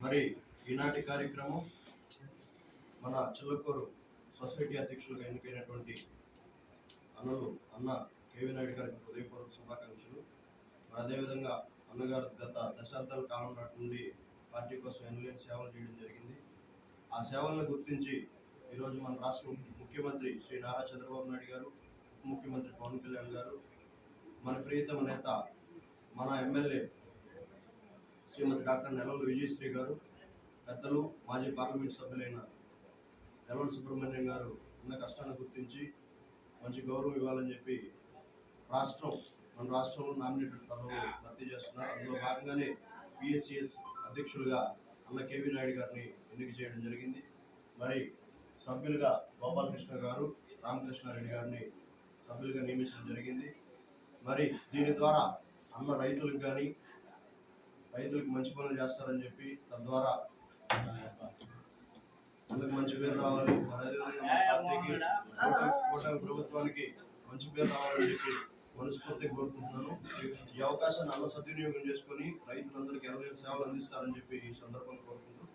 మరి ఈనాటి కార్యక్రమం మన చిల్లకూరు సొసైటీ అధ్యక్షులుగా ఎన్నికైనటువంటి అన్నలు అన్న కేవీ నాయుడు గారికి హృదయపూర్వక శుభాకాంక్షలు. అదేవిధంగా అన్నగారు గత దశాబ్దాల కాలం నాటి నుండి పార్టీ కోసం ఎన్నికైన సేవలు చేయడం జరిగింది. ఆ సేవలను గుర్తించి ఈరోజు మన రాష్ట్ర ముఖ్యమంత్రి శ్రీ నారా చంద్రబాబు నాయుడు గారు ఉప ముఖ్యమంత్రి పవన్ కళ్యాణ్ గారు మన ప్రియతమ నేత మన ఎమ్మెల్యే శ్రీమతి డాక్టర్ నెలవల విజయశ్రీ గారు పెద్దలు మాజీ పార్లమెంట్ సభ్యులైన నెలవల సుబ్రహ్మణ్యం గారు ఉన్న కష్టాన్ని గుర్తించి మంచి గౌరవం ఇవ్వాలని చెప్పి రాష్ట్రం మన రాష్ట్రంలో నామినేటెడ్ పదవులు భర్తీ చేస్తున్నారు. అందులో భాగంగానే పిఎస్సిఎస్ అధ్యక్షులుగా అన్న కేవీ నాయుడు గారిని ఎన్నిక చేయడం జరిగింది. మరి సభ్యులుగా గోపాలకృష్ణ గారు రామకృష్ణారెడ్డి గారిని సభ్యులుగా నియమించడం జరిగింది. మరి దీని ద్వారా అన్న రైతులకు కానీ రైతులకు మంచి పనులు చేస్తారని చెప్పి తద్వారా అందరికి మంచి పేరు రావాలి. అదేవిధంగా పార్టీకి కూటమి ప్రభుత్వానికి మంచి పేరు రావాలని చెప్పి మనస్ఫూర్తిగా కోరుకుంటున్నాను. ఈ అవకాశాన్ని అలా సద్వినియోగం చేసుకొని రైతులందరికీ ఎవరైనా సేవలు అందిస్తారని చెప్పి ఈ సందర్భంగా కోరుకుంటున్నాను.